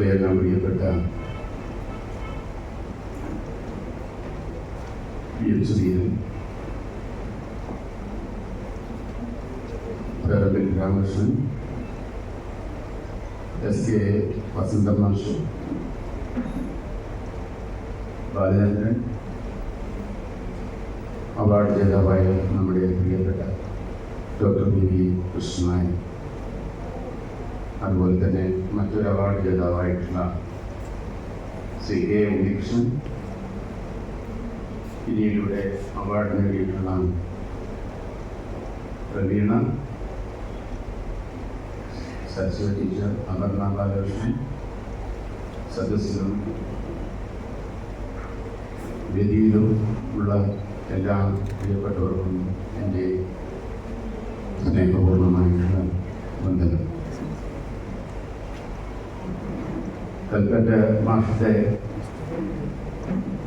നമ്മുടെയെല്ലാം പ്രിയപ്പെട്ട P M Sudheeran പേരമ്പൻ Ramakrishnan S K Vasantha മാഷ് ബാലചന്ദ്രൻ അവാർഡ് ജേതാവായ നമ്മുടെ പ്രിയപ്പെട്ട ഡോക്ടർ പി വി കൃഷ്ണനായൻ അതുപോലെ തന്നെ മറ്റൊരു അവാർഡ് ജേതാവായിട്ടുള്ള ശ്രീ എ ഉണ്ണികൃഷ്ണൻ ഇനിയിലൂടെ അവാർഡ് നേടിയിട്ടുള്ള പ്രവീണ സരസ്വതി ടീച്ചർ അപർണ ബാലകൃഷ്ണൻ സദസ്സിലും വേദിയിലും ഉള്ള എല്ലാ പ്രിയപ്പെട്ടവർക്കും എന്റെ സ്നേഹപൂർണമായിട്ടുള്ള വന്ദനം. കൽക്കട്ട മാസത്തെ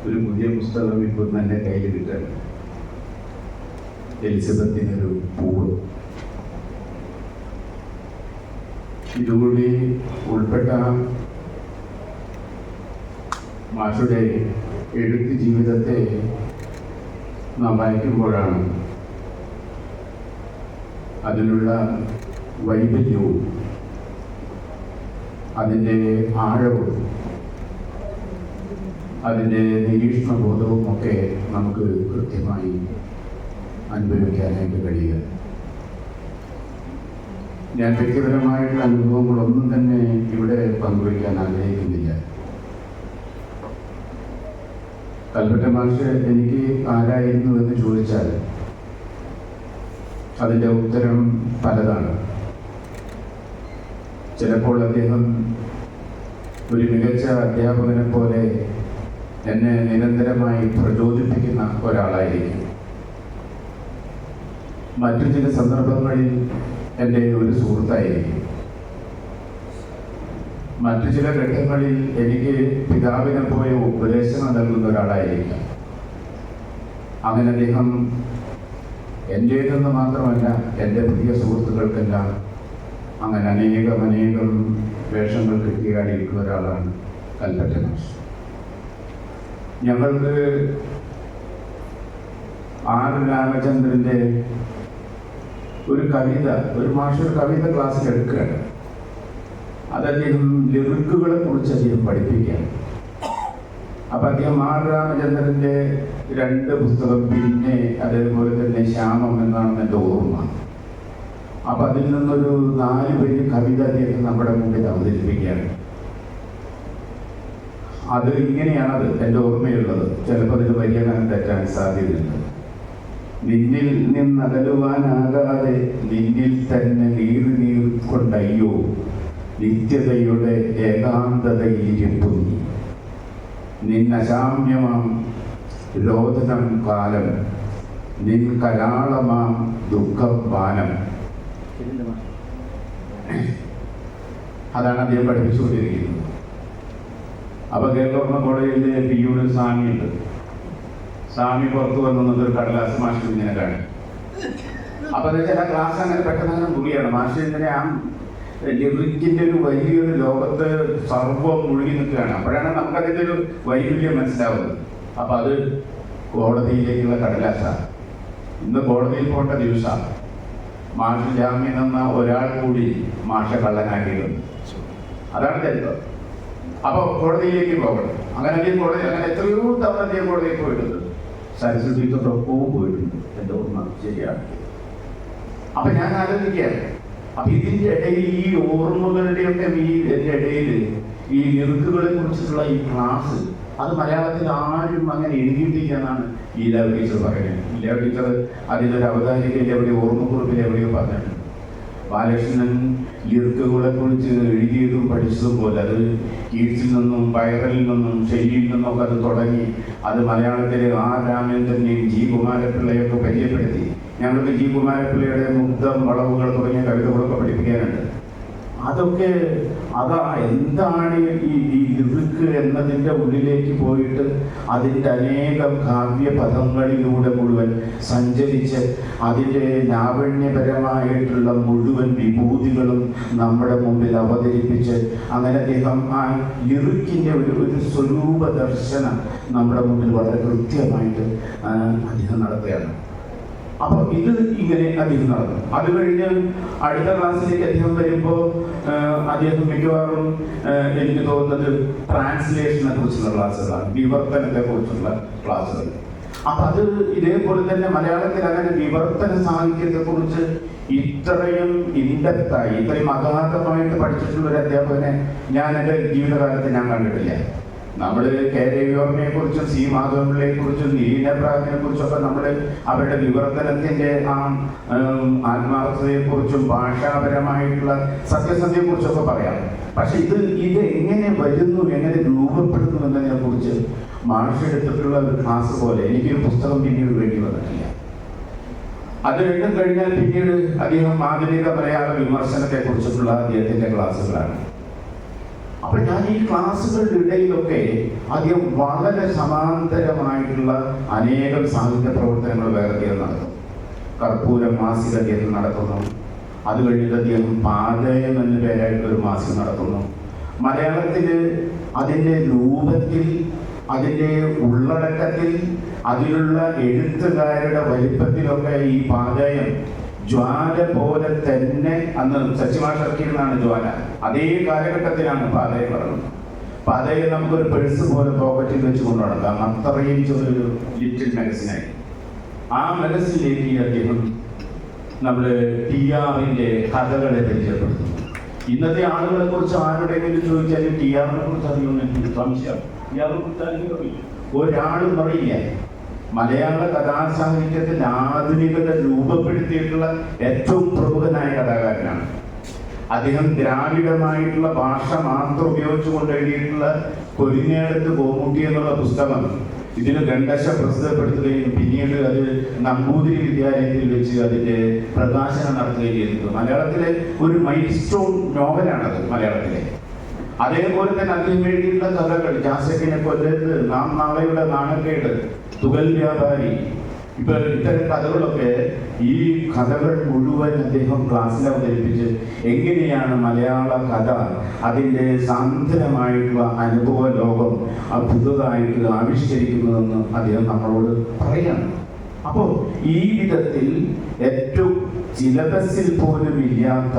ഒരു പുതിയ പുസ്തകം ഇപ്പോൾ തന്നെ കയ്യിൽ കിട്ടാൻ. എലിസബത്തിനൊരു പൂവ് ഇതുകൂടി ഉൾപ്പെട്ട മാഷുടെ എഴുത്ത് ജീവിതത്തെ നാം വായിക്കുമ്പോഴാണ് അതിനുള്ള വൈവിധ്യവും അതിന്റെ ആഴവും അതിന്റെ നിരീക്ഷണബോധവും ഒക്കെ നമുക്ക് കൃത്യമായി അനുഭവിക്കാനായിട്ട് കഴിയുക. ഞാൻ വ്യക്തിപരമായിട്ടുള്ള അനുഭവങ്ങളൊന്നും തന്നെ ഇവിടെ പങ്കുവയ്ക്കാൻ ആഗ്രഹിക്കുന്നില്ല. കൽപ്പറ്റ മാഷ് എനിക്ക് ആരായിരുന്നു എന്ന് ചോദിച്ചാൽ അതിന്റെ ഉത്തരം പലതാണ്. ചിലപ്പോൾ അദ്ദേഹം ഒരു മികച്ച അധ്യാപകനെ പോലെ എന്നെ നിരന്തരമായി പ്രചോദിപ്പിക്കുന്ന ഒരാളായിരിക്കും. മറ്റു ചില സന്ദർഭങ്ങളിൽ എന്റെ ഒരു സുഹൃത്തായിരിക്കും. മറ്റു ചില ഘട്ടങ്ങളിൽ എനിക്ക് പിതാവിനെ പോലെ ഉപദേശങ്ങൾ നൽകുന്ന ഒരാളായിരിക്കും. അങ്ങനെ അദ്ദേഹം എന്റേതെന്ന് മാത്രമല്ല എന്റെ പുതിയ സുഹൃത്തുക്കൾക്കെല്ലാം അങ്ങനെ അനേകം അനേകം വേഷങ്ങൾ കെട്ടിയാടിയിരിക്കുന്ന ഒരാളാണ് കൽപ്പറ്റ ഞങ്ങൾക്ക് ആർ രാമചന്ദ്രന്റെ ഒരു കവിത ഒരു മാഷ ഒരു കവിത ക്ലാസ്സിൽ എടുക്കുകയാണ്. അതദ്ദേഹം ലിറിക്കുകളെ കുറിച്ച് അദ്ദേഹം പഠിപ്പിക്കുകയാണ്. അപ്പൊ അദ്ദേഹം ആർ രാമചന്ദ്രന്റെ രണ്ട് പുസ്തകം പിന്നെ അതേപോലെ തന്നെ ശ്യാമം എന്നാണ് എന്റെ ഓർമ്മ. അപ്പൊ അതിൽ നിന്നൊരു നാല് പേര് കവിത അദ്ദേഹം നമ്മുടെ മുമ്പിൽ അവതരിപ്പിക്കുകയാണ്. അത് ഇങ്ങനെയാണത് എന്റെ ഓർമ്മയുള്ളത്. ചിലപ്പോൾ അതിൽ വലിയ തെറ്റാൻ സാധ്യതയുണ്ട്. നിന്നിൽ നിന്നകലുവാനാകാതെ നിന്നിൽ തന്നെ നീറി നീർ കൊണ്ടയ്യോ? നിത്യതയുടെ ഏകാന്തത നീ. നിന്നശാമ്യമാം രോദനം കാലം നിൻ കരാളമാം ദുഃഖം വാനം അതാണ് അദ്ദേഹം പഠിപ്പിച്ചുകൊണ്ടിരിക്കുന്നത്. അപ്പൊ കേരളവർമ്മ കോളേജിലെ പി യുടെ സ്വാമിയുണ്ട്. സ്വാമി പുറത്തു വന്നത് ഒരു കടലാസ് മാഷിനെ ഇങ്ങനെ കാണും. അപ്പൊ എന്ന് വെച്ചാൽ ആ ക്ലാസ് അങ്ങനെ പെട്ടെന്ന് അങ്ങനെ മുറിയാണ്. മാഷ് ആ ലിറിക്കിന്റെ ഒരു വലിയൊരു ലോകത്ത് സർവം മുഴുകി നിൽക്കുകയാണ്. അപ്പോഴാണ് നമുക്കതിന്റെ ഒരു വൈകല്യം മനസ്സിലാവുന്നത്. അപ്പൊ അത് കോടതിയിലേക്കുള്ള കടലാസാണ്. ഇന്ന് കോടതിയിൽ പോട്ട ദിവസമാണ്. മാഷ് ജാമ്യം എന്ന ഒരാൾ കൂടി മാഷ കള്ളനാക്കിയിരുന്നു അതാണ് ചരിത്രം. അപ്പോൾ കോടതിയിലേക്ക് പോകണം. അങ്ങനെ അദ്ദേഹം കോടതി അങ്ങനെ എത്രയോ തവണ അദ്ദേഹം കോടതിയിൽ പോയിട്ടുണ്ട്. സരസ്വതിക്കൊപ്പം പോയിട്ടുണ്ട്. എന്റെ ഓർമ്മ ശരിയാണ്. അപ്പൊ ഞാൻ ആലോചിക്കുകയാണ്. അപ്പൊ ഇതിന്റെ ഇടയിൽ ഈ ഓർമ്മകളുടെയൊക്കെ ഈ ഇതിന്റെ ഇടയിൽ ഈ ലിറിക്കുകളെ കുറിച്ചിട്ടുള്ള ഈ ക്ലാസ് അത് മലയാളത്തിൽ ആരും അങ്ങനെ എഴുതിയിട്ടില്ല എന്നാണ് ലീല ടീച്ചർ പറയുന്നത്. ലീല ടീച്ചർ അതിലൊരു അവതാരികയിൽ എവിടെയോ ഓർമ്മക്കുറിപ്പിൽ എവിടെയോ പറഞ്ഞിട്ടുണ്ട്. ബാലകൃഷ്ണൻ ലിറിക്കുകളെ കുറിച്ച് എഴുതിയതും പഠിച്ചതും പോലെ അത് കീഴ്സിൽ നിന്നും വയറിൽ നിന്നും ശൈലിയിൽ നിന്നും ഒക്കെ അത് തുടങ്ങി അത് മലയാളത്തിലെ ആ രാമേന്ദ്രനെയും ജി കുമാരപിള്ളയൊക്കെ പരിചയപ്പെടുത്തി. ഞങ്ങൾക്ക് ജി കുമാരപിള്ളയുടെ മുഗ്ധം വളവുകൾ തുടങ്ങിയ കവിതകളൊക്കെ പഠിപ്പിക്കാനുണ്ട്. അതൊക്കെ അതാ എന്താണ് ഈ ഇറുക്ക് എന്നതിന്റെ ഉള്ളിലേക്ക് പോയിട്ട് അതിന്റെ അനേകം കാവ്യ പദങ്ങളിലൂടെ മുഴുവൻ സഞ്ചരിച്ച് അതിന്റെ ലാവണ്യപരമായിട്ടുള്ള മുഴുവൻ വിഭൂതികളും നമ്മുടെ മുമ്പിൽ അവതരിപ്പിച്ച് അങ്ങനെ അദ്ദേഹം ആ ഇറുക്കിന്റെ ഒരു ഒരു സ്വരൂപ ദർശനം നമ്മുടെ മുമ്പിൽ വളരെ കൃത്യമായിട്ട് അദ്ദേഹം നടത്തുകയാണ്. അപ്പൊ ഇത് ഇങ്ങനെ അദ്ദേഹം നടന്നു. അത് കഴിഞ്ഞ് അടുത്ത ക്ലാസ്സിലേക്ക് അദ്ദേഹം വരുമ്പോൾ അദ്ദേഹം മിക്കവാറും എനിക്ക് തോന്നുന്നത് ട്രാൻസ്ലേഷനെ കുറിച്ചുള്ള ക്ലാസ്സുകളാണ് വിവർത്തനത്തെ കുറിച്ചുള്ള ക്ലാസ്സുകൾ. അപ്പൊ അത് ഇതേപോലെ തന്നെ മലയാളത്തിൽ അങ്ങനെ വിവർത്തന സാഹിത്യത്തെ കുറിച്ച് ഇത്രയും ഇൻഡെപ്തായി ഇത്രയും അഗാധമായിട്ട് പഠിച്ചിട്ടുള്ള ഒരു അധ്യാപകനെ ഞാൻ എന്റെ ജീവിതകാലത്ത് ഞാൻ കണ്ടിട്ടില്ല. നമ്മൾ കെ രവിവർമ്മയെ കുറിച്ചും സി മാധവപിള്ളയെ കുറിച്ചും നീലിന പ്രാഗിനെ ഒക്കെ നമ്മൾ അവരുടെ വിവർത്തനത്തിന്റെ ആ ഉം, ആത്മാർത്ഥതയെ കുറിച്ചും ഭാഷാപരമായിട്ടുള്ള സത്യസന്ധതയെ കുറിച്ചൊക്കെ പറയാം. പക്ഷെ ഇത് ഇത് എങ്ങനെ വരുന്നു എങ്ങനെ രൂപപ്പെടുന്നു എന്നതിനെ കുറിച്ച് മാഷെടുത്തിട്ടുള്ള ഒരു ക്ലാസ് പോലെ എനിക്കൊരു പുസ്തകം പിന്നീട് വേണ്ടി വന്നിട്ടില്ല. അത് രണ്ടും കഴിഞ്ഞാൽ പിന്നീട് അദ്ദേഹം ആധുനിക മലയാള വിമർശനത്തെ കുറിച്ചിട്ടുള്ള അദ്ദേഹത്തിന്റെ ക്ലാസ്സുകളാണ്. അപ്പൊ ഞാൻ ഈ ക്ലാസ്സുകളുടെ ഇടയിലൊക്കെ അദ്ദേഹം വളരെ സമാന്തരമായിട്ടുള്ള അനേകം സാഹിത്യ പ്രവർത്തനങ്ങൾ വേറെ നടത്തും. കർപ്പൂരം മാസിക അദ്ദേഹം നടത്തുന്നു. അത് കഴിഞ്ഞിട്ട് അദ്ദേഹം പാതയം എന്ന പേരായിട്ട് ഒരു മാസിക നടത്തുന്നു. മലയാളത്തിൽ അതിന്റെ രൂപത്തിൽ അതിന്റെ ഉള്ളടക്കത്തിൽ അതിലുള്ള എഴുത്തുകാരുടെ വലിപ്പത്തിലൊക്കെ ഈ പാതയം ജ്വാല പോലെ തന്നെ അന്ന് സച്ചിമാഷ ജ്വാല. അതേ കാലഘട്ടത്തിലാണ് പാതയെ പറഞ്ഞത് പാതയെ നമുക്കൊരു പേഴ്സ് പോലെ പോക്കറ്റിൽ വെച്ച് കൊണ്ടു നടക്കാം അത്രയും ചെറിയൊരു ലിറ്റിൽ മാഗസിനായി ആ മനസ്സിലേക്ക് അദ്ദേഹം നമ്മൾ ടി ആറിന്റെ കഥകളെ പരിചയപ്പെടുത്തുന്നു. ഇന്നത്തെ ആളുകളെ കുറിച്ച് ആരുടെയെങ്കിലും ചോദിച്ചാൽ ടി ആറിനെ കുറിച്ച് അറിയുമെന്ന് എനിക്ക് സംശയം അറിയില്ല. ഒരാളും പറയില്ല. മലയാള കഥാ കഥാസാഹിത്യത്തിൽ ആധുനികത രൂപപ്പെടുത്തിയിട്ടുള്ള ഏറ്റവും പ്രമുഖനായ കഥാകാരനാണ്. അദ്ദേഹം ദ്രാവിഡമായിട്ടുള്ള ഭാഷ മാത്രം ഉപയോഗിച്ചുകൊണ്ട് എഴുതിയിട്ടുള്ള കൊരിഞ്ഞേടത്ത് ഗോമുട്ടി എന്നുള്ള പുസ്തകം ഇതിന് ഗണ്ടശ പ്രസിദ്ധപ്പെടുത്തുകയും പിന്നീട് അത് നമ്പൂതിരി വിദ്യാലയത്തിൽ വെച്ച് അതിന്റെ പ്രകാശനം നടത്തുകയും ചെയ്തിട്ടുണ്ട്. മലയാളത്തിലെ ഒരു മൈൽ സ്റ്റോൺ നോവലാണത് മലയാളത്തിലെ. അതേപോലെ തന്നെ അതിനു വേണ്ടിയിട്ടുള്ള കഥകൾ ജാസക്കിനെ കൊല്ലരുത് നാം നാളെയുടെ നാണക്കേട് തുകൽ വ്യാപാരി. ഇപ്പൊ ഇത്തരം കഥകളൊക്കെ ഈ കഥകൾ മുഴുവൻ അദ്ദേഹം ക്ലാസ്സിൽ അവതരിപ്പിച്ച് എങ്ങനെയാണ് മലയാള കഥ അതിന്റെ സാന്ത്വനമായിട്ടുള്ള അനുഭവ ലോകം അത്ഭുതമായിട്ട് ആവിഷ്കരിക്കുന്നതെന്ന് അദ്ദേഹം നമ്മളോട് പറയാണ്. അപ്പോൾ ഈ വിധത്തിൽ ഏറ്റവും സിലബസിൽ പോലും ഇല്ലാത്ത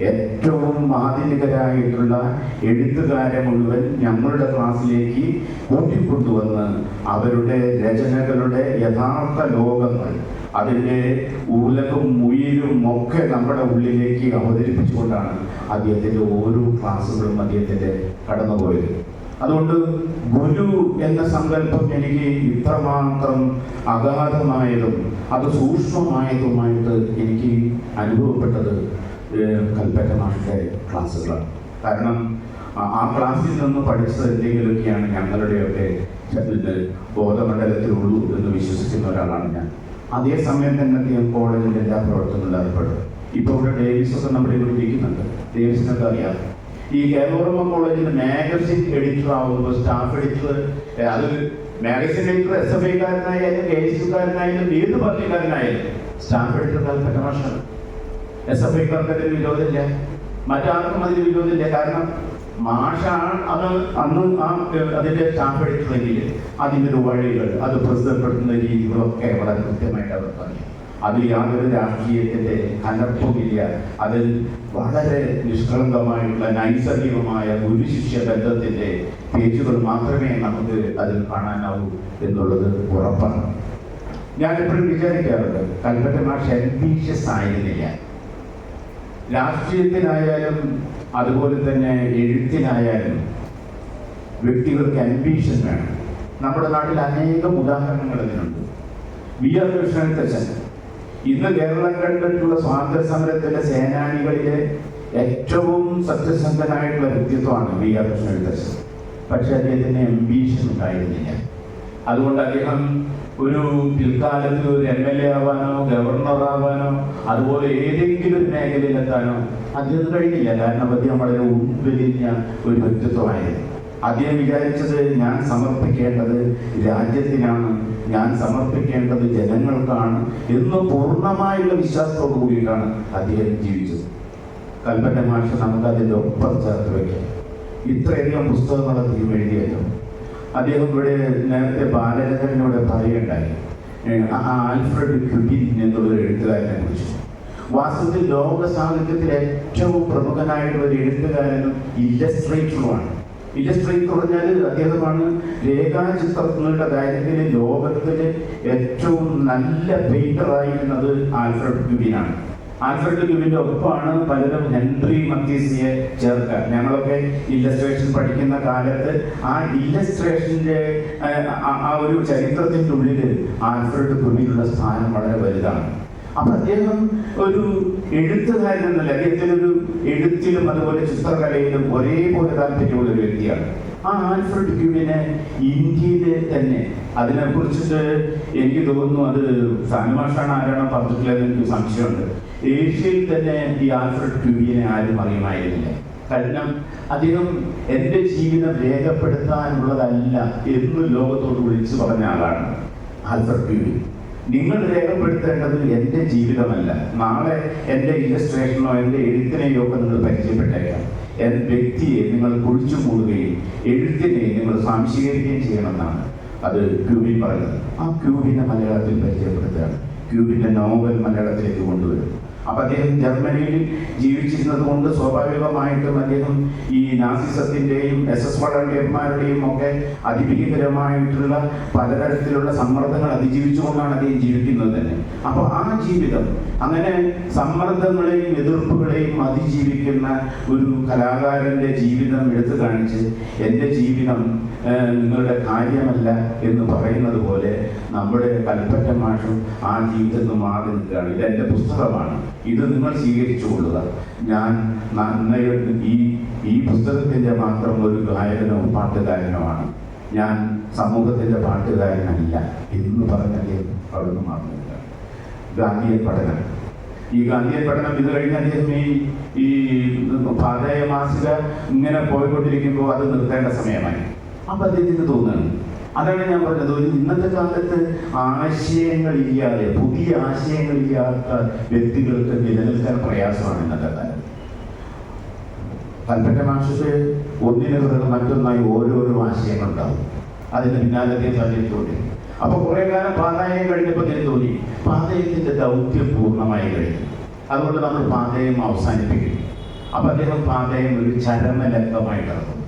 ഏറ്റവും ആധുനികരായിട്ടുള്ള എഴുത്തുകാരെ മുഴുവൻ ഞങ്ങളുടെ ക്ലാസ്സിലേക്ക് കൂട്ടിക്കൊണ്ടുവന്ന് അവരുടെ രചനകളുടെ യഥാർത്ഥ ലോകങ്ങൾ അതിന്റെ ഉലകും ഉയിരും ഒക്കെ നമ്മുടെ ഉള്ളിലേക്ക് അവതരിപ്പിച്ചുകൊണ്ടാണ് അദ്ദേഹത്തിന്റെ ഓരോ ക്ലാസ്സുകളും അദ്ദേഹത്തിന്റെ കടന്നുപോയത്. അതുകൊണ്ട് ഗുരു എന്ന സങ്കല്പം എനിക്ക് ഇത്രമാത്രം അഗാധമായതും അത് സൂക്ഷ്മമായതുമായിട്ട് എനിക്ക് അനുഭവപ്പെട്ടത് കൽപ്പറ്റ നാട്ടിലെ ക്ലാസ്സുകളാണ്. കാരണം ആ- ക്ലാസ്സിൽ നിന്ന് പഠിച്ച എന്തെങ്കിലുമൊക്കെയാണ് ഞങ്ങളുടെയൊക്കെ ബോധമണ്ഡലത്തിലുള്ളൂ എന്ന് വിശ്വസിക്കുന്ന ഒരാളാണ് ഞാൻ. അതേസമയം തന്നെ അദ്ദേഹം കോളേജിന്റെ എല്ലാ പ്രവർത്തനങ്ങളിലും ഏർപ്പെടും ഇപ്പോൾ ഇവിടെ ഡേവിസ് ഒക്കെ നമ്മുടെ ഇവിടെ ഇരിക്കുന്നുണ്ട്. ഡേവിസിനൊക്കെ അറിയാം ഈ കേരളോർമ്മ കോളേജിൽ മാഗസിൻ എഡിറ്റർ ആവുമ്പോൾ സ്റ്റാഫ് എഡിറ്റർ അത് മാഗസിൻ എഡിറ്റർ എസ് എഫ് ഐക്കാരനായാലും കെ എസ് യുക്കാരനായാലും ഏത് പാർട്ടിക്കാരനായാലും സ്റ്റാഫ് എഡിറ്റർ കൽപ്പറ്റ മാഷാണ്. എസ് എഫ് ഐക്കാർക്ക് അതിൽ വിരോധമില്ല. മറ്റാർക്കും അതിൽ വിരോധമില്ല. കാരണം മാഷാണ് അത് അന്ന് ആ അതിന്റെ സ്റ്റാഫ് എടുത്തതെങ്കിൽ അതിന്റെ വഴികൾ അത് പ്രസിദ്ധപ്പെടുത്തുന്ന രീതികളൊക്കെ വളരെ കൃത്യമായിട്ട് അവർ പറഞ്ഞു. അതിൽ യാതൊരു രാഷ്ട്രീയത്തിന്റെ കലർപ്പുമില്ല. അതിൽ വളരെ നിഷ്കളങ്കമായിട്ടുള്ള നൈസർഗികമായ ഗുരു ശിഷ്യ ബന്ധത്തിന്റെ പേജുകൾ മാത്രമേ നമുക്ക് അതിൽ കാണാനാവൂ എന്നുള്ളത് ഉറപ്പാണ്. ഞാൻ എപ്പോഴും വിചാരിക്കാറുണ്ട് കൽപ്പറ്റ മാഷ് ആയിരുന്നില്ല. രാഷ്ട്രീയത്തിനായാലും അതുപോലെ തന്നെ എഴുത്തിനായാലും വ്യക്തികൾക്ക് അംബീഷൻ വേണം. നമ്മുടെ നാട്ടിൽ അനേകം ഉദാഹരണങ്ങൾ ഇതിനുണ്ട് വി ആർ കൃഷ്ണൻ ഇന്ന് കേരളം കണ്ടിട്ടുള്ള സ്വാതന്ത്ര്യ സമരത്തിന്റെ സേനാനികളിലെ ഏറ്റവും സത്യസന്ധനായിട്ടുള്ള വ്യക്തിത്വമാണ് വി ആർ കൃഷ്ണൻ പക്ഷെ അദ്ദേഹത്തിന് അംബീഷൻ ഉണ്ടായിരുന്നില്ല. അതുകൊണ്ട് അദ്ദേഹം ഒരു പിൽക്കാലത്ത് ഒരു എം എൽ എ ആവാനോ ഗവർണർ ആവാനോ അതുപോലെ ഏതെങ്കിലും ഒരു മേഖലയിലെത്താനോ അദ്ദേഹം കഴിഞ്ഞില്ല. കാരണം അദ്ദേഹം വളരെ ഉൾവലിഞ്ഞ ഒരു വ്യക്തിത്വമായിരുന്നു. അദ്ദേഹം വിചാരിച്ചത് ഞാൻ സമർപ്പിക്കേണ്ടത് രാജ്യത്തിനാണ് ഞാൻ സമർപ്പിക്കേണ്ടത് ജനങ്ങൾക്കാണ് എന്ന് പൂർണമായുള്ള വിശ്വാസത്തോടു കൂടിയിട്ടാണ് അദ്ദേഹം ജീവിച്ചത്. കൽപ്പറ്റ മാഷ നമുക്ക് അതിന്റെ ഒപ്പം ചേർത്ത് വയ്ക്കാം ഇത്രയധികം പുസ്തകങ്ങൾ അദ്ദേഹം എഴുതിയല്ലോ. അദ്ദേഹം ഇവിടെ നേരത്തെ ബാലരഥനോട് പറയുകയുണ്ടായി. ആൽഫ്രഡ് ക്യുബിൻ എന്നുള്ളൊരു എഴുത്തുകാരനെ കുറിച്ച്. വാസ്തവത്തിൽ ലോക സാഹിത്യത്തിലെ ഏറ്റവും പ്രമുഖനായിട്ടുള്ള ഒരു എഴുത്തുകാരനും ഇല്ലസ്ട്രേറ്ററുമാണ്. ഇല്ലസ്ട്രേറ്റർ പറഞ്ഞാൽ അദ്ദേഹമാണ് രേഖാചിത്രങ്ങളുടെ കാര്യത്തിൽ ലോകത്തിലെ ഏറ്റവും നല്ല പെയിന്ററായിരുന്നത് ആൽഫ്രഡ് ക്യുബിനാണ് ആൽഫ്രഡ് ക്യൂബിന്റെ ഒപ്പമാണ് പലരും ഹെൻറി മത്തീസിയെ ചേർക്കുക. ഞങ്ങളൊക്കെ ഇല്ലസ്ട്രേഷൻ പഠിക്കുന്ന കാലത്ത് ആ ഇല്ലസ്ട്രേഷന്റെ ആ ഒരു ചരിത്രത്തിന്റെ ഉള്ളിൽ ആൽഫ്രഡ് ക്യൂബിനുള്ള സ്ഥാനം വളരെ വലുതാണ്. അപ്പൊ അദ്ദേഹം ഒരു എഴുത്തുകാരൻ എന്നല്ല അദ്ദേഹത്തിനൊരു എഴുത്തിലും അതുപോലെ ചിത്രകലയിലും ഒരേപോലെ താല്പര്യമുള്ള ഒരു വ്യക്തിയാണ്. ആ ആൽഫ്രഡ് ക്യൂബിനെ ഇന്ത്യയിലെ തന്നെ അതിനെ കുറിച്ചിട്ട് എനിക്ക് തോന്നുന്നു അത് സാനുമാഷാണ് ആരാണോ പറഞ്ഞിട്ടുള്ളത് എനിക്ക് സംശയമുണ്ട്. ഏഷ്യയിൽ തന്നെ ഈ ആൽഫ്രഡ് ക്യൂബിയനെ ആരും അറിയുമായിരുന്നില്ല. കാരണം അദ്ദേഹം എന്റെ ജീവിതം രേഖപ്പെടുത്താനുള്ളതല്ല എന്ന് ലോകത്തോട് വിളിച്ചു പറഞ്ഞ ആളാണ് ആൽഫ്രഡ് ക്യൂബിൻ നിങ്ങൾ രേഖപ്പെടുത്തേണ്ടത് എന്റെ ജീവിതമല്ല. നാളെ എന്റെ ഇല്ലസ്ട്രേഷനോ എന്റെ എഴുത്തിനെയോ ഒക്കെ നിങ്ങൾ പരിചയപ്പെട്ടേക്കാം. എൻ വ്യക്തിയെ നിങ്ങൾ കുഴിച്ചു മൂടുകയും എഴുത്തിനെ നിങ്ങൾ സംശീകരിക്കുകയും ചെയ്യണമെന്നാണ്. അത് ക്യൂബിൻ പറയുന്നത്. ആ ക്യൂബിനെ മലയാളത്തിൽ പരിചയപ്പെടുത്തുകയാണ്. ക്യൂബിന്റെ നോവൽ മലയാളത്തിലേക്ക് കൊണ്ടുവരും. അപ്പൊ അദ്ദേഹം ജർമ്മനിയിൽ ജീവിച്ചിരുന്നത് കൊണ്ട് സ്വാഭാവികമായിട്ടും അദ്ദേഹം ഈ നാസിസത്തിന്റെയും എസ് എസ് വളണ്ടിയന്മാരുടെയും ഒക്കെ അതിഭീകരമായിട്ടുള്ള പലതരത്തിലുള്ള സമ്മർദ്ദങ്ങൾ അതിജീവിച്ചുകൊണ്ടാണ് അദ്ദേഹം ജീവിക്കുന്നത്. തന്നെ അപ്പോൾ ആ ജീവിതം അങ്ങനെ സമ്മർദ്ദങ്ങളെയും എതിർപ്പുകളെയും അതിജീവിക്കുന്ന ഒരു കലാകാരന്റെ ജീവിതം എടുത്തു കാണിച്ച് എന്റെ ജീവിതം നിങ്ങളുടെ കാര്യമല്ല എന്ന് പറയുന്നത് പോലെ നമ്മുടെ കൽപ്പറ്റ മാഷും ആ ജീവിതത്തിൽ മാറി നിൽക്കുകയാണ്. ഇത് എന്റെ പുസ്തകമാണ്. ഇത് നിങ്ങൾ സ്വീകരിച്ചു കൊള്ളുക ഞാൻ ഈ ഈ പുസ്തകത്തിന്റെ മാത്രം ഒരു ഗായകനോ പാട്ടുകാരനോ ഞാൻ സമൂഹത്തിന്റെ പാട്ടുകാരനല്ല എന്ന് പറഞ്ഞാൽ അവിടുന്ന് മാറുന്നില്ല ഗാന്ധിയ പഠനം. ഈ ഗാന്ധിയ പഠനം ഇത് കഴിഞ്ഞ് അദ്ദേഹം ഈ ഈ പാതയ മാസിക ഇങ്ങനെ പോയിക്കൊണ്ടിരിക്കുമ്പോൾ അത് നിർത്തേണ്ട സമയമായി. അപ്പൊ അദ്ദേഹത്തിന് തോന്നുകയാണ് അതാണ് ഞാൻ പറഞ്ഞത്. ഒരു ഇന്നത്തെ കാലത്ത് ആശയങ്ങളില്ലാതെ പുതിയ ആശയങ്ങളില്ലാത്ത വ്യക്തികൾക്ക് നിലനിൽക്കാൻ പ്രയാസമാണ് ഇന്നത്തെ കാലം കൽപ്പറ്റ മാഷത്തെ ഒന്നിനു പിറകെ മറ്റൊന്നായി ഓരോരോ ആശയങ്ങളുണ്ടാവും അതിന് പിന്നാലെ സഞ്ചരിച്ചുകൊണ്ടിരിക്കും അപ്പൊ കുറെ കാലം പാതായം കഴിഞ്ഞപ്പോൾ തന്നെ തോന്നി. പാതയത്തിന്റെ ദൗത്യം പൂർണമായി കഴിഞ്ഞു. അതുകൊണ്ട് നമ്മൾ പാതയം അവസാനിപ്പിക്കും അപ്പൊ അദ്ദേഹം പാതയം ഒരു ചരമലക്കമായിട്ട് ഇറക്കും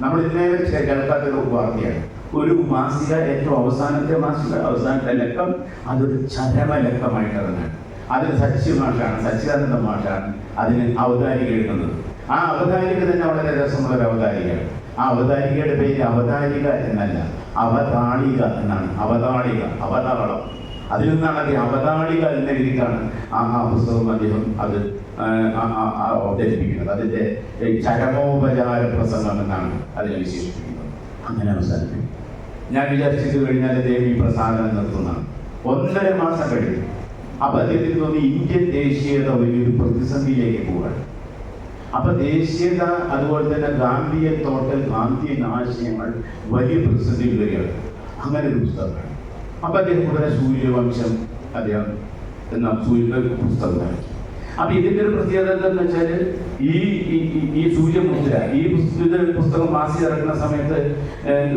നമ്മൾ ഇന്നേ കേൾക്കാത്തൊരു വാർത്തയാണ്. ഒരു മാസിക ഏറ്റവും അവസാനത്തെ മാസിക അവസാനത്തെ ലക്കം അതൊരു ചരമലക്കമായിട്ട് ഇറങ്ങാൻ അതിന് സച്ചി മാഷാണ് സച്ചിദാനന്ദ മാഷാണ് അതിന് അവതാരിക എഴുതുന്നത്. ആ അവതാരിക തന്നെ വളരെ രസമുള്ള ഒരു അവതാരികയാണ് ആ അവതാരികയുടെ പേര് അവതാരിക എന്നല്ല അവതാളിക എന്നാണ്. അവതാളിക അവതാളം. അതിൽ നിന്നാണ് അദ്ദേഹം അവതാളിക എന്ന രീതിക്കാണ് ആ പുസ്തകം അദ്ദേഹം അത് അവതരിപ്പിക്കുന്നത്. അതിന്റെ ചരമോപചാര പ്രസംഗം എന്നാണ് അതിനെ വിശേഷിപ്പിക്കുന്നത്. അങ്ങനെ അവസാനിപ്പിക്കും ഞാൻ വിചാരിച്ചത് കഴിഞ്ഞാൽ ദേവി പ്രസാദനം നിർത്തുന്നതാണ്. ഒന്നര മാസം കഴിഞ്ഞു. അപ്പൊ അദ്ദേഹത്തിന് തോന്നി ഇന്ത്യൻ ദേശീയത വലിയൊരു പ്രതിസന്ധിയിലേക്ക് പോവാണ് അപ്പൊ ദേശീയത അതുപോലെ തന്നെ ഗാന്ധിയൻ തോട്ടൽ ഗാന്ധിയൻ ആശയങ്ങൾ വലിയ പ്രതിസന്ധിയിൽ വരികയാണ്. അങ്ങനെ ഒരു പുസ്തകമാണ്. അപ്പൊ അദ്ദേഹം ഉടനെ സൂര്യവംശം അദ്ദേഹം എന്ന സൂര്യ പുസ്തകമാണ് അപ്പൊ ഇതിന്റെ ഒരു പ്രത്യേകത എന്താണെന്ന് വെച്ചാൽ ഈ ഈ- സൂര്യമുദ്ര ഈ പുസ്തക പുസ്തകം വാസി ഇറക്കുന്ന സമയത്ത്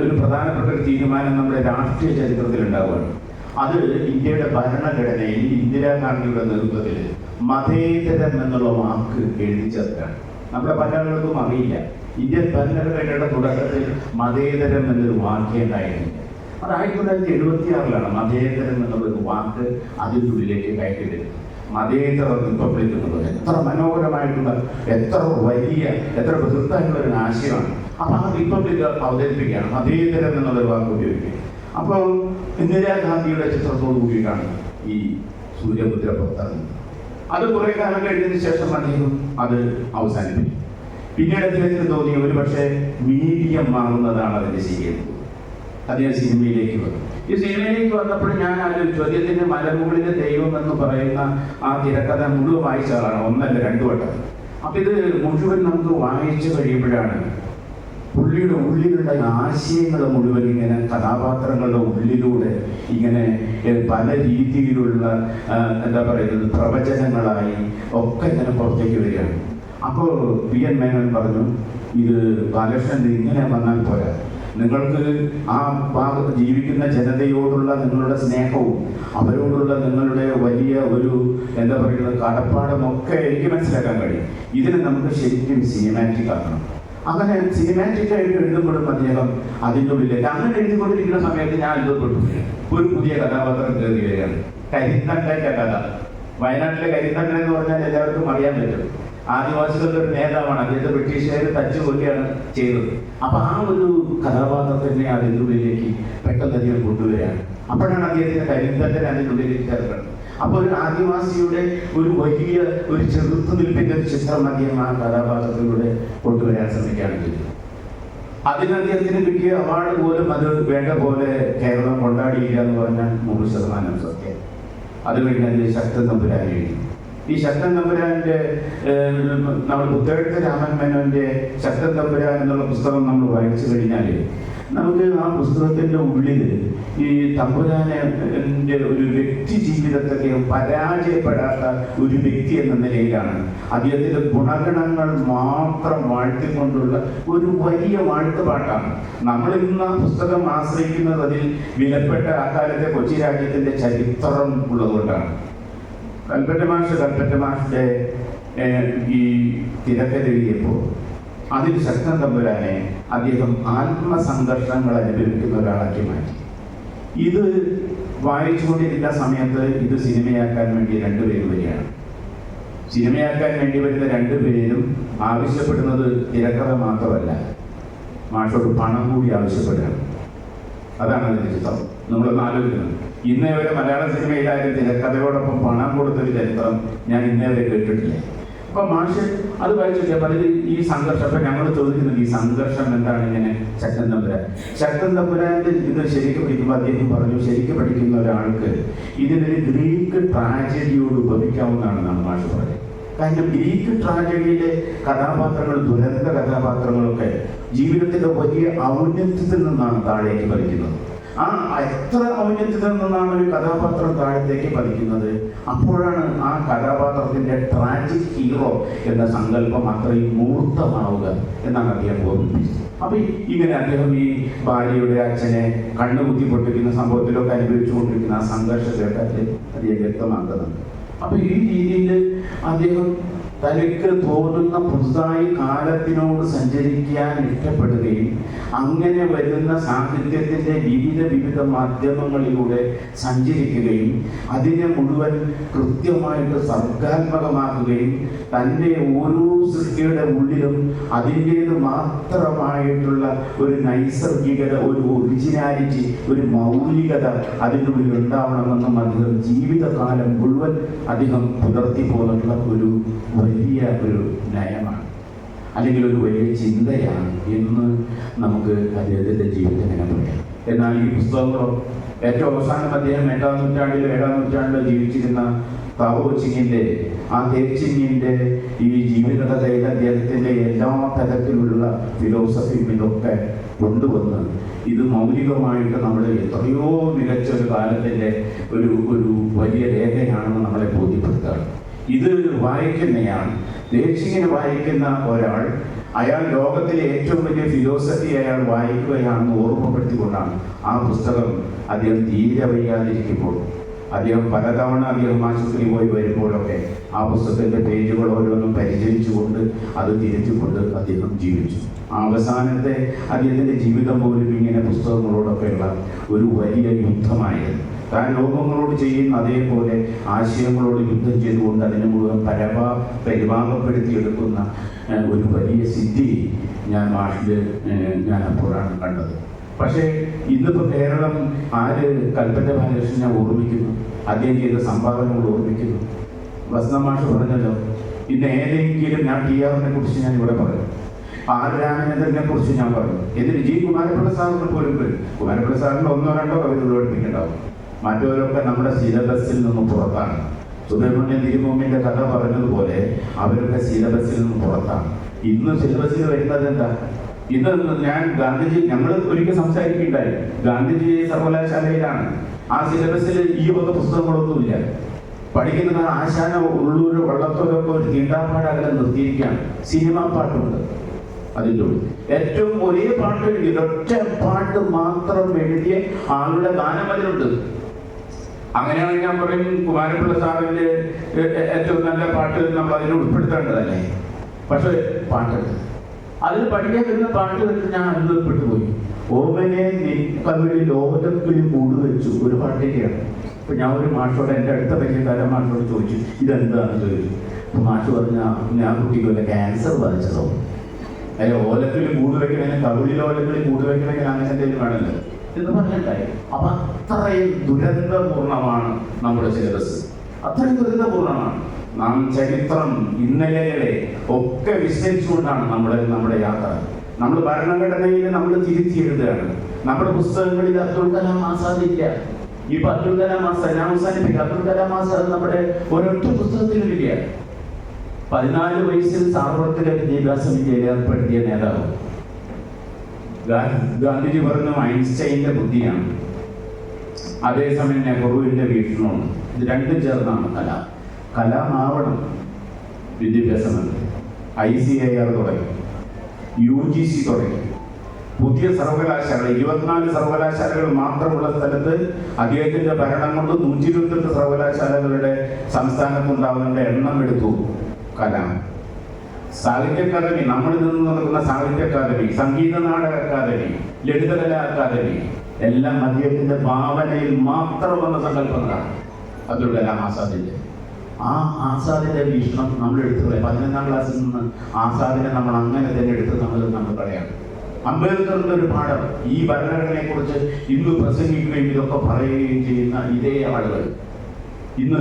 ഒരു പ്രധാനപ്പെട്ട ഒരു തീരുമാനം നമ്മുടെ രാഷ്ട്രീയ ചരിത്രത്തിൽ ഉണ്ടാവുകയാണ്. അത് ഇന്ത്യയുടെ ഭരണഘടനയിൽ ഇന്ദിരാഗാന്ധിയുടെ നേതൃത്വത്തിൽ മതേതരം എന്നുള്ള വാക്ക് എഴുതി ചേർക്കാണ് നമ്മുടെ പല ആളുകൾക്കും അറിയില്ല. ഇന്ത്യൻ ഭരണഘടനയുടെ തുടക്കത്തിൽ മതേതരം എന്നൊരു വാക്യം ഉണ്ടായിരുന്നില്ല അത് ആയിരത്തി തൊള്ളായിരത്തി എഴുപത്തി ആറിലാണ് മതേതരം എന്നുള്ള ഒരു വാക്ക് അതിന്റെ ഉള്ളിലേക്ക് കയറ്റിയിടുന്നത് മതേതര നിപ്പിക്കുന്നത് എത്ര മനോഹരമായിട്ടുള്ള എത്ര വലിയ എത്ര ബൃഹത്തായിട്ടുള്ള ഒരു ആശയമാണ് അപ്പൊ ആ റിപ്പബ്ലിക് അവതരിപ്പിക്കുകയാണ്. മതേതരം എന്നുള്ള ഒരു വാക്ക് ഉപയോഗിക്കുക അപ്പോൾ ഇന്ദിരാഗാന്ധിയുടെ ചിത്രത്തോട് കൂടിയിട്ടാണ് ഈ സൂര്യപുത്ര പുറത്തിറങ്ങുന്നത് അത് കുറെ കാലം കഴിഞ്ഞതിന് ശേഷം അദ്ദേഹം അത് അവസാനിപ്പിക്കും പിന്നീട് അദ്ദേഹത്തിന് തോന്നിയ ഒരു പക്ഷേ മീഡിയം മാറുന്നതാണ് അതിന്റെ ശരിയെന്ന് അദ്ദേഹം സിനിമയിലേക്ക് വന്നു. ഈ സിനിമയിലേക്ക് വന്നപ്പോൾ ഞാൻ ആലോചിച്ചു അദ്ദേഹത്തിന്റെ മലമുകളിലെ ദൈവം എന്ന് പറയുന്ന ആ തിരക്കഥ മുഴുവൻ വായിച്ചതാണ് ഒന്നല്ല രണ്ടു വട്ടം. അപ്പൊ ഇത് മുഴുവൻ നമുക്ക് വായിച്ചു കഴിയുമ്പോഴാണ് പുള്ളി പുള്ളിയുടെ ഉള്ളിലുള്ള ആശയങ്ങൾ മുഴുവൻ ഇങ്ങനെ കഥാപാത്രങ്ങളുടെ ഉള്ളിലൂടെ ഇങ്ങനെ പല രീതിയിലുള്ള എന്താ പറയുന്നത് പ്രവചനങ്ങളായി ഒക്കെ ഇങ്ങനെ പുറത്തേക്ക് വരികയാണ്. അപ്പോൾ പി എൻ മേനോൻ പറഞ്ഞു ഇത് ബാലകൃഷ്ണൻ ഇങ്ങനെ വന്നാൽ പോരാ. നിങ്ങൾക്ക് ആ ജീവിക്കുന്ന ജനതയോടുള്ള നിങ്ങളുടെ സ്നേഹവും അവരോടുള്ള നിങ്ങളുടെ വലിയ ഒരു എന്താ പറയുന്നത് കടപ്പാടും ഒക്കെ എനിക്ക് മനസ്സിലാക്കാൻ കഴിയും. ഇതിനെ നമുക്ക് ശരിക്കും സിനിമാറ്റിക് ആക്കണം. അങ്ങനെ സിനിമാറ്റിക് ആയിട്ട് എഴുതുമ്പോഴും അദ്ദേഹം അതിന്റെ ഉള്ളിലേക്ക് അങ്ങനെ എഴുതിക്കൊണ്ടിരിക്കുന്ന സമയത്ത് ഞാൻ അത്ഭുതപ്പെട്ടു ഒരു പുതിയ കഥാപാത്രം കയറി വരികയാണ്. കരിന്തണ്ടന്റെ കഥ. വയനാട്ടിലെ കരിന്തണ്ടൻ എന്ന് പറഞ്ഞാൽ എല്ലാവർക്കും അറിയാൻ പറ്റും. ആദിവാസികളുടെ ഒരു നേതാവാണ്. അദ്ദേഹത്തെ ബ്രിട്ടീഷുകാർ തച്ചു കൊല്ലുകയാണ് ചെയ്തത്. അപ്പൊ ആ ഒരു കഥാപാത്രത്തിനെ അതിനുള്ളിലേക്ക് പെട്ടെന്ന് അധികം കൊണ്ടുവരികയാണ്. അപ്പോഴാണ് അദ്ദേഹത്തിന്റെ കരിന്തന്റെ അതിനുള്ളിലേക്ക് ചേർക്കുന്നത് അപ്പൊ ഒരു ആദിവാസിയുടെ ഒരു വലിയ ഒരു ചെറുത്തുനിൽപ്പിന്റെ ഒരു ചിത്രം അദ്ദേഹം ആ കഥാപാത്രത്തിലൂടെ കൊണ്ടുവരാൻ ശ്രമിക്കുകയാണ് അതിന് അദ്ദേഹത്തിന് കിട്ടിയ അവാർഡ് പോലും അത് വേണ്ട പോലെ കേരളം കൊണ്ടാടിയില്ല എന്ന് പറഞ്ഞാൽ നൂറ് ശതമാനം സത്യം. അത് കഴിഞ്ഞ് അതിൽ ശക്തൻ തമ്പുരാൻ എഴുതി. ഈ ശക്തൻ തമ്പുരാന്റെ നമ്മൾ പുത്തേഴത്ത് രാമൻ മേനോന്റെ ശക്തൻ തമ്പുരാൻ എന്നുള്ള പുസ്തകം നമ്മൾ വായിച്ചു കഴിഞ്ഞാൽ നമുക്ക് ആ പുസ്തകത്തിന്റെ ഉള്ളിൽ ഈ തമ്പുരാനെ ഒരു വ്യക്തി ജീവിതത്തൊക്കെ പരാജയപ്പെടാത്ത ഒരു വ്യക്തി എന്ന നിലയിലാണ്. അദ്ദേഹത്തിന്റെ ഗുണഗണങ്ങൾ മാത്രം വാഴ്ത്തിക്കൊണ്ടുള്ള ഒരു വലിയ വാഴ്ത്തുപാട്ടാണ് നമ്മൾ ഇന്ന് ആ പുസ്തകം ആശ്രയിക്കുന്നത് അതിൽ വിലപ്പെട്ട അക്കാലത്തെ കൊച്ചി രാജ്യത്തിന്റെ ചരിത്രം ഉള്ളതുകൊണ്ടാണ്. കൽപ്പറ്റ മാഷ് കൽപ്പറ്റ മാഷിന്റെ ഈ തിരക്കഥ എഴുതിയപ്പോൾ അതിൽ ശക്തൻ തമ്പുരാനെ അദ്ദേഹം ആത്മസംഘർഷങ്ങൾ അനുഭവിക്കുന്ന ഒരാളാക്കി മാറ്റി. ഇത് വായിച്ചുകൊണ്ടിരിക്കുന്ന സമയത്ത് ഇത് സിനിമയാക്കാൻ വേണ്ടി രണ്ടുപേര് വരികയാണ്. സിനിമയാക്കാൻ വേണ്ടി വരുന്ന രണ്ടുപേരും ആവശ്യപ്പെടുന്നത് തിരക്കഥ മാത്രമല്ല മാഷോട് പണം കൂടി ആവശ്യപ്പെടുകയാണ്. അതാണ് അതിന്റെ ചിത്രം. നമ്മളൊന്ന് ആലോചിക്കുന്നത് ഇന്നേ വരെ മലയാള സിനിമയിലായാലും തിരക്കഥയോടൊപ്പം പണം കൊടുത്തൊരു ചരിത്രം ഞാൻ ഇന്നേ വരെ കേട്ടിട്ടില്ല. അപ്പൊ മാഷ് അത് വായിച്ചു പലരും ഈ സംഘർഷം അപ്പൊ ഞങ്ങൾ ചോദിക്കുന്നുണ്ട് ഈ സംഘർഷം എന്താണ് ഇങ്ങനെ ശക്തൻ തമ്പുരാൻ? ശക്തൻ തമ്പുരാന്റെ ഇത് ശരിക്കും പഠിക്കുമ്പോൾ അദ്ദേഹം പറഞ്ഞു ശരിക്കും പഠിക്കുന്ന ഒരാൾക്ക് ഇതിനൊരു ഗ്രീക്ക് ട്രാജഡിയോട് ഉപമിക്കാവുന്നതാണെന്നാണ് മാഷ് പറയുന്നത് കാരണം ഗ്രീക്ക് ട്രാജഡിയിലെ കഥാപാത്രങ്ങൾ ദുരന്ത കഥാപാത്രങ്ങളൊക്കെ ജീവിതത്തിന്റെ വലിയ ഔന്നത്യത്തിൽ നിന്നാണ് താഴേക്ക് പതിക്കുന്നത്. ആ എത്ര ഔന്നത്യത്തിൽ നിന്നാണ് ഒരു കഥാപാത്രം താഴത്തേക്ക് പതിക്കുന്നത്? അപ്പോഴാണ് ആ കഥാപാത്രത്തിന്റെ ട്രാജിക് ഹീറോ എന്ന സങ്കല്പം അത്രയും മൂർത്തമാവുക എന്നാണ് അദ്ദേഹം ഓർമ്മിപ്പിച്ചത് അപ്പൊ ഇങ്ങനെ അദ്ദേഹം ഈ ഭാര്യയുടെ അച്ഛനെ കണ്ണുകുത്തി പൊട്ടിക്കുന്ന സംഭവത്തിലൊക്കെ അനുഭവിച്ചുകൊണ്ടിരിക്കുന്ന ആ സംഘർഷ അദ്ദേഹം അദ്ദേഹം വ്യക്തമാക്കുന്നുണ്ട്. അപ്പൊ ഈ രീതിയിൽ അദ്ദേഹം തനിക്ക് തോന്നുന്ന പുതുതായി കാലത്തിനോട് സഞ്ചരിക്കാൻ ഇഷ്ടപ്പെടുകയും അങ്ങനെ വരുന്ന സാഹിത്യത്തിന്റെ വിവിധ വിവിധ മാധ്യമങ്ങളിലൂടെ സഞ്ചരിക്കുകയും അതിനെ മുഴുവൻ കൃത്യമായിട്ട് സർഗാത്മകമാക്കുകയും തന്റെ ഓരോ സൃഷ്ടിയുടെ ഉള്ളിലും അതിന്റേത് മാത്രമായിട്ടുള്ള ഒരു നൈസർഗികത ഒരു ഒറിജിനാലിറ്റി ഒരു മൗലികത അതിനുള്ളിൽ ഉണ്ടാവണമെന്നും അദ്ദേഹം ജീവിതകാലം മുഴുവൻ അദ്ദേഹം പുലർത്തി പോകുന്ന ഒരു വലിയ ഒരു നയമാണ് അല്ലെങ്കിൽ ഒരു വലിയ ചിന്തയാണ് എന്ന് നമുക്ക് അദ്ദേഹത്തിന്റെ ജീവിതത്തിൽ ഇങ്ങനെ പറയാം എന്നാൽ ഈ പുസ്തകങ്ങളോ ഏറ്റവും അവസാനം അദ്ദേഹം എട്ടാം നൂറ്റാണ്ടിൽ ഏഴാം നൂറ്റാണ്ടിൽ ജീവിച്ചിരുന്ന താവോ ചിങ്ങിന്റെ ആ തേച്ചിങ്ങിന്റെ ഈ ജീവിതകഥയിൽ അദ്ദേഹത്തിന്റെ എല്ലാ തരത്തിലുള്ള ഫിലോസഫിയും ഇതൊക്കെ കൊണ്ടുവന്ന് ഇത് മൗലികമായിട്ട് നമ്മൾ എത്രയോ മികച്ച ഒരു കാലത്തിന്റെ ഒരു ഒരു വലിയ രേഖയാണെന്ന് നമ്മളെ ബോധ്യപ്പെടുത്തുകയാണ് ഇത് വായിക്കുന്നയാൾ ദേശീയന് വായിക്കുന്ന ഒരാൾ അയാൾ ലോകത്തിലെ ഏറ്റവും വലിയ ഫിലോസഫി അയാൾ വായിക്കുകയാണെന്ന് ഓർമ്മപ്പെടുത്തിക്കൊണ്ടാണ് ആ പുസ്തകം അദ്ദേഹം തീരെ വയ്യാതിരിക്കുമ്പോൾ അദ്ദേഹം പലതവണ അദ്ദേഹം ആശുപത്രി പോയി വരുമ്പോഴൊക്കെ ആ പുസ്തകത്തിന്റെ പേജുകൾ ഓരോന്നും പരിചരിച്ചുകൊണ്ട് അത് തിരുത്തിക്കൊണ്ട് അദ്ദേഹം ജീവിച്ചു. അവസാനത്തെ അദ്ദേഹത്തിന്റെ ജീവിതം പോലും ഇങ്ങനെ പുസ്തകങ്ങളോടൊക്കെയുള്ള ഒരു വലിയ യുദ്ധമായിരുന്നു. താൻ ലോകങ്ങളോട് ചെയ്യുന്ന അതേപോലെ ആശയങ്ങളോട് യുദ്ധം ചെയ്തുകൊണ്ട് അതിനെ മുഴുവൻ പരമാ പരിഭാഗപ്പെടുത്തിയെടുക്കുന്ന ഒരു വലിയ സിദ്ധി ഞാൻ മാഷിൽ ഞാൻ അപ്പോഴാണ് കണ്ടത്. പക്ഷേ ഇന്നിപ്പോൾ കേരളം ആര് കൽപ്പറ്റ ബാലകൃഷ്ണനെ ഓർമ്മിക്കുന്നു. അദ്ദേഹം ചെയ്ത സംഭാവനകൾ ഓർമ്മിക്കുന്നു. വസന്ത മാഷ് പറഞ്ഞല്ലോ ഇന്ന് ഏതെങ്കിലും ഞാൻ ടി ആറിനെ കുറിച്ച് ഞാൻ ഇവിടെ പറയും. ആർ രാമചന്ദ്രനെ കുറിച്ച് ഞാൻ പറഞ്ഞു എന്നിട്ട് ജി. കുമാരപ്രസാദിനെ പോലും വരും. കുമാരപിള്ള സാറിന് ഒന്നോ രണ്ടോ കവിതകൾ പഠിപ്പിക്കുന്നുണ്ടാവും മറ്റവരൊക്കെ നമ്മുടെ സിലബസിൽ നിന്ന് പുറത്താണ്. സുബ്രഹ്മണ്യ തിരുഭൂമിന്റെ കഥ പറഞ്ഞതുപോലെ അവരൊക്കെ സിലബസിൽ നിന്ന് പുറത്താണ്. ഇന്ന് സിലബസിൽ വരുന്നത് എന്താ? ഇത് ഞാൻ ഗാന്ധിജി ഞങ്ങൾ ഒരിക്കൽ സംസാരിക്കുകയുണ്ടായി. ഗാന്ധിജി സർവകലാശാലയിലാണ്. ആ സിലബസിൽ ഈ വക പുസ്തകങ്ങളൊന്നുമില്ല. പഠിക്കുന്ന ആശാന ഉള്ളൂര് വള്ളത്തോരൊക്കെ ഒരു തീണ്ടാപ്പാട് അകലെ നിർത്തിയിരിക്കുകയാണ്. സിനിമാ പാട്ടുണ്ട് അതിന്റെ ഉള്ളിൽ. ഏറ്റവും ഒരേ പാട്ട് എഴുതി ഒറ്റ പാട്ട് മാത്രം എഴുതിയ ആളുടെ ഗാനം അതിലുണ്ട് അങ്ങനെയാണെങ്കിൽ ഞാൻ പറയും കുമാരപിള്ള സാറിന്റെ ഏറ്റവും നല്ല പാട്ട് നമ്മൾ അതിനെ ഉൾപ്പെടുത്തേണ്ടതല്ലേ? പക്ഷെ പാട്ട്. അതിൽ പഠിക്കാൻ വരുന്ന പാട്ട് വെച്ച് ഞാൻ അത്ഭുതപ്പെട്ടു പോയി ഓമനെ കവിളി ലോകത്തിൽ കൂടു വെച്ചു ഒരു പാട്ടിന്റെയാണ് അപ്പൊ ഞാൻ ഒരു മാഷോട് എന്റെ അടുത്ത പരിചയക്കാരൻ മാഷോട് ചോദിച്ചു ഇതെന്താണെന്ന് ചോദിച്ചു അപ്പൊ മാഷ് പറഞ്ഞ ഞാൻ കുട്ടിക്ക് ക്യാൻസർ ബാധിച്ചതോ അല്ലെ ഓലത്തിൽ കൂട് വെക്കണമെങ്കിൽ കവിളിൽ ഓലത്തിൽ കൂട് വെക്കണമെങ്കിൽ അങ്ങനെ എന്തെങ്കിലും വേണമല്ലോ. എന്ന് പറഞ്ഞിട്ടായി. അപ്പൊ അത്രയും ദുരന്തപൂർണമാണ് നമ്മുടെ സിലബസ്. അത്രയും ദുരന്തപൂർണമാണ്. നാം ചരിത്രം ഇന്നലെകളെ ഒക്കെ വിസ്തരിച്ചുകൊണ്ടാണ് നമ്മുടെ നമ്മുടെ യാത്ര. നമ്മൾ ഭരണഘടനയിൽ നമ്മൾ തിരുത്തി എഴുതുകയാണ് നമ്മുടെ പുസ്തകങ്ങളിൽ അബ്ദുൽ കലാം ആസാദില്ല ഇപ്പൊ അബ്ദുൽ കലാം ആസാദ് ഞാൻ അവസാനിപ്പിക്കുക അബ്ദുൽ കലാം ആസാദ് നമ്മുടെ ഒരൊറ്റ പുസ്തകത്തിലും ഇല്ല. പതിനാല് വയസ്സിൽ സാർവത്രിക വിദ്യാഭ്യാസ വിദ്യയിൽ ഏർപ്പെടുത്തിയ നേതാവ്. ഗാന്ധിജി പറഞ്ഞു ഐൻസ്റ്റൈന്റെ ബുദ്ധിയാണ്. അതേസമയം നെഹ്റുവിന്റെ വീക്ഷണമാണ് ഇത് രണ്ടും ചേർന്നാണ് കല. കലാമാവണം മാറണം. മന്ത്രി ഐ സി ഐ ആർ തുടങ്ങി. യു ജി സി തുടങ്ങി. പുതിയ സർവകലാശാല ഇരുപത്തിനാല് സർവകലാശാലകൾ മാത്രമുള്ള സ്ഥലത്ത് അദ്ദേഹത്തിന്റെ ഭരണം കൊണ്ട് നൂറ്റി ഇരുപത്തിരണ്ട് സർവകലാശാലകളുടെ സംസ്ഥാനത്തുണ്ടാകുന്ന എണ്ണം എടുത്തു. കലാം. സാഹിത്യ അക്കാദമി നമ്മളിൽ നിന്ന് നടക്കുന്ന സാഹിത്യ academy Sangeetha Nataka academy Lalithakala academy എല്ലാം അദ്ദേഹത്തിന്റെ ഭാവനയിൽ മാത്രം വന്ന സങ്കല്പങ്ങളാണ് അബ്ദുൾ കലാം ആസാദിന്റെ. ആ ആസാദിന്റെ വീക്ഷണം നമ്മൾ എടുത്തു കളയാം. പതിനൊന്നാം ക്ലാസ്സിൽ നിന്ന് ആസാദിനെ നമ്മൾ അങ്ങനെ തന്നെ എടുത്ത് നമ്മൾ നമ്മൾ കളയാണ് അംബേദ്കറിന്റെ ഒരു പാഠം ഈ ഭരണഘടനയെ കുറിച്ച് ഇന്ന് പ്രസംഗിക്കുകയും ഇതൊക്കെ പറയുകയും ചെയ്യുന്ന ഇതേ ആളുകൾ. ഇന്ന്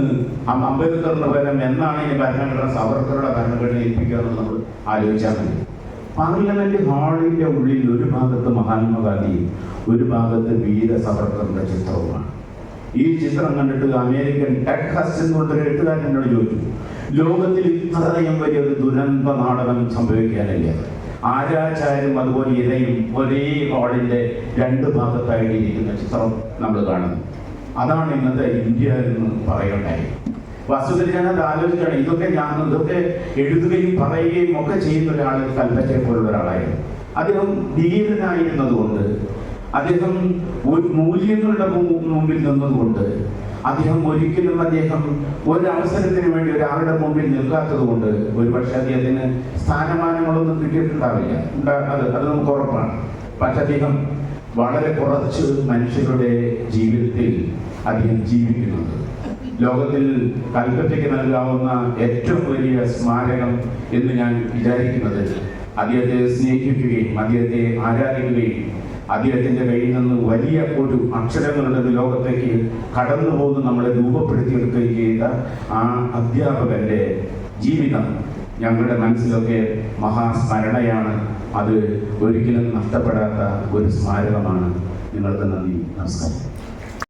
അംബേദ്കറിന്റെ പകരം എന്നാണ് ഈ ഭരണഘടന സവർക്കറുടെ ഭരണഘടന ഏൽപ്പിക്കുക എന്ന് നമ്മൾ ആലോചിച്ചാൽ മതി. പാർലമെന്റ് ഹാളിന്റെ ഉള്ളിൽ ഒരു ഭാഗത്ത് മഹാത്മാഗാന്ധിയും ഒരു ഭാഗത്ത് വീര സവർക്കറിന്റെ ചിത്രവുമാണ്. ഈ ചിത്രം കണ്ടിട്ട് അമേരിക്കൻ ടെക്സസ് എന്നുള്ളൊരു എഴുത്തുകാരൻ എന്നോട് ചോദിച്ചു ലോകത്തിൽ ഇത്രയും വലിയൊരു ദുരന്ത നാടകം സംഭവിക്കാനില്ല? ആരാചാരും അതുപോലെ ഇരയും ഒരേ ഹാളിന്റെ രണ്ട് ഭാഗത്തായിട്ട് ഇരിക്കുന്ന ചിത്രം നമ്മൾ കാണുന്നു. അതാണ് ഇന്നത്തെ ഇന്ത്യ എന്ന് പറയണ്ടായി. വസ്തുതയിൽ ഞാനത് ആലോചിക്കുകയാണ് ഇതൊക്കെ ഞാൻ ഇതൊക്കെ എഴുതുകയും പറയുകയും ഒക്കെ ചെയ്യുന്ന ഒരാൾ കൽപ്പറ്റയെ പോലുള്ള ഒരാളായിരുന്നു. അദ്ദേഹം ധീരനായിരുന്നതുകൊണ്ട് അദ്ദേഹം ഒരു മൂല്യങ്ങളുടെ മുമ്പിൽ നിന്നതുകൊണ്ട് അദ്ദേഹം ഒരിക്കലും അദ്ദേഹം ഒരവസരത്തിന് വേണ്ടി ഒരാളുടെ മുമ്പിൽ നിൽക്കാത്തത് കൊണ്ട് ഒരുപക്ഷെ അദ്ദേഹത്തിന് സ്ഥാനമാനങ്ങളൊന്നും കിട്ടിയിട്ടുണ്ടാവില്ല. അത് അത് നമുക്ക് ഉറപ്പാണ്. പക്ഷെ അദ്ദേഹം വളരെ കുറച്ച് മനുഷ്യരുടെ ജീവിതത്തിൽ അദ്ദേഹം ജീവിക്കുന്നത്. ലോകത്തിൽ കൽപ്പറ്റയ്ക്ക് നൽകാവുന്ന ഏറ്റവും വലിയ സ്മാരകം എന്ന് ഞാൻ വിചാരിക്കുന്നത് അദ്ദേഹത്തെ സ്നേഹിക്കുകയും അദ്ദേഹത്തെ ആരാധിക്കുകയും അദ്ദേഹത്തിന്റെ കയ്യിൽ നിന്ന് വലിയ ഒരു അക്ഷരങ്ങളുടെ ലോകത്തേക്ക് കടന്നു പോകുന്ന നമ്മളെ രൂപപ്പെടുത്തിയെടുക്കുകയും ചെയ്ത ആ അധ്യാപകന്റെ ജീവിതം ഞങ്ങളുടെ മനസ്സിലൊക്കെ മഹാസ്മരണയാണ്. അത് ഒരിക്കലും നഷ്ടപ്പെടാത്ത ഒരു സ്മാരകമാണ്. നിങ്ങൾക്ക് നന്ദി. നമസ്കാരം.